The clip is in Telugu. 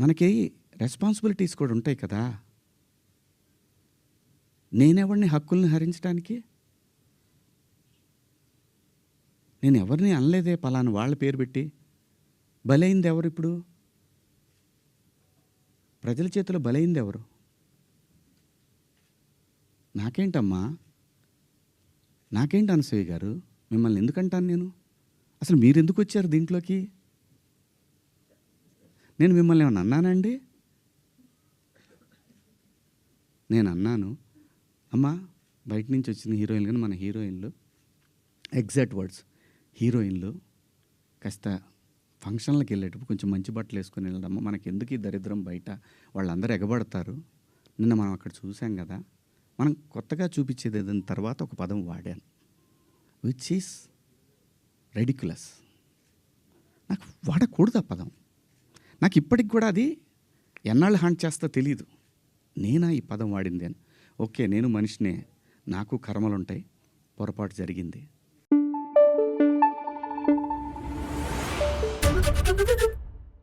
మనకి రెస్పాన్సిబిలిటీస్ కూడా ఉంటాయి కదా. నేనెవరిని హక్కుల్ని హరించడానికి నేను ఎవరిని అనలేదే పలానా వాళ్ళ పేరు పెట్టి. బలైంది ఎవరు ఇప్పుడు? ప్రజల చేతిలో బలైంది ఎవరు నాకేంటమ్మా? నాకేంటి అనసూయ గారు? మిమ్మల్ని ఎందుకంటాను నేను? అసలు మీరు ఎందుకు వచ్చారు దీంట్లోకి? నేను మిమ్మల్ని ఏమన్నా అన్నానండి? నేను అన్నాను. అమ్మా బయట నుంచి వచ్చిన హీరోయిన్లు కానీ మన హీరోయిన్లు ఎగ్జాక్ట్ వర్డ్స్ హీరోయిన్లు కాస్త ఫంక్షన్లకు వెళ్ళేటప్పుడు కొంచెం మంచి బట్టలు వేసుకొని వెళ్ళడమ్మా మనకి ఎందుకు ఈ దరిద్రం బయట? వాళ్ళందరూ ఎగబడతారు. నిన్న మనం అక్కడ చూసాం కదా మనం కొత్తగా చూపించేది ఏదైనా తర్వాత ఒక పదం వాడాను విచ్ ఈస్ రెడిక్యులస్ నాకు వాడకూడదు ఆ పదం. నాకు ఇప్పటికి కూడా అది ఎన్నాళ్ళు హంట్ చేస్తా తెలియదు నేనా ఈ పదం వాడింది అని. ఓకే నేను మనిషినే. నాకు కర్మలుంటాయి. పొరపాటు జరిగింది.